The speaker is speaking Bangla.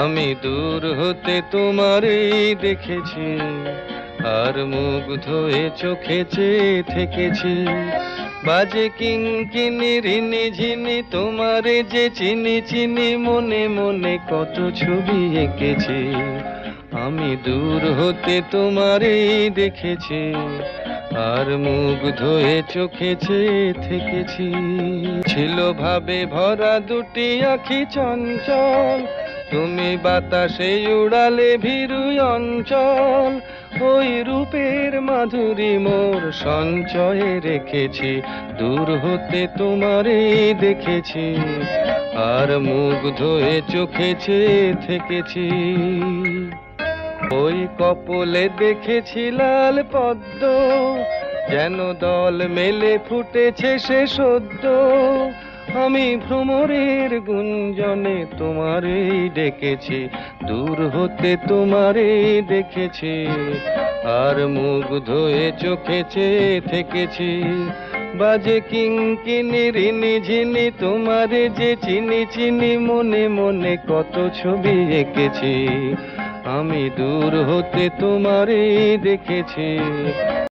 আমি দূর হতে তোমারই দেখেছি, আর মুখ ধোয়ে চোখে চেয়ে থেকেছি। বাজে কিঙ্কিনি রিনি ঝিনি তোমারে যে চিনি চিনি, মনে মনে কত ছবি এঁকেছি। আমি দূর হতে তোমারই দেখেছি, আর মুখ ধোয়ে চোখে চেয়ে থেকেছি। ছিল ভাবে ভরা দুটি আখি চঞ্চল তুমি বাতাসে উড়ালে ভীরু অঞ্চল, ওই রূপের মাধুরী মোর সঞ্চয়ে রেখেছি, দূর হতে তোমারে দেখেছি, আর মুখ হয়ে চোখেছে থেকেছি। ওই কপলে দেখেছি লাল পদ্ম, যেন দল মেলে ফুটেছে সে সদ্য আমি ভ্রমরের গুঞ্জনে তোমারেই ডেকেছি, দূর হতে তোমারেই দেখেছি, আর মুগ্ধ হয়ে চোখে চেয়ে থেকেছি। বাজে কিঙ্কিনি, রিনি ঝিনি, তোমারে যে চিনি চিনি, মনে মনে কত ছবি এঁকেছি। আমি দূর হতে তোমারে দেখেছি।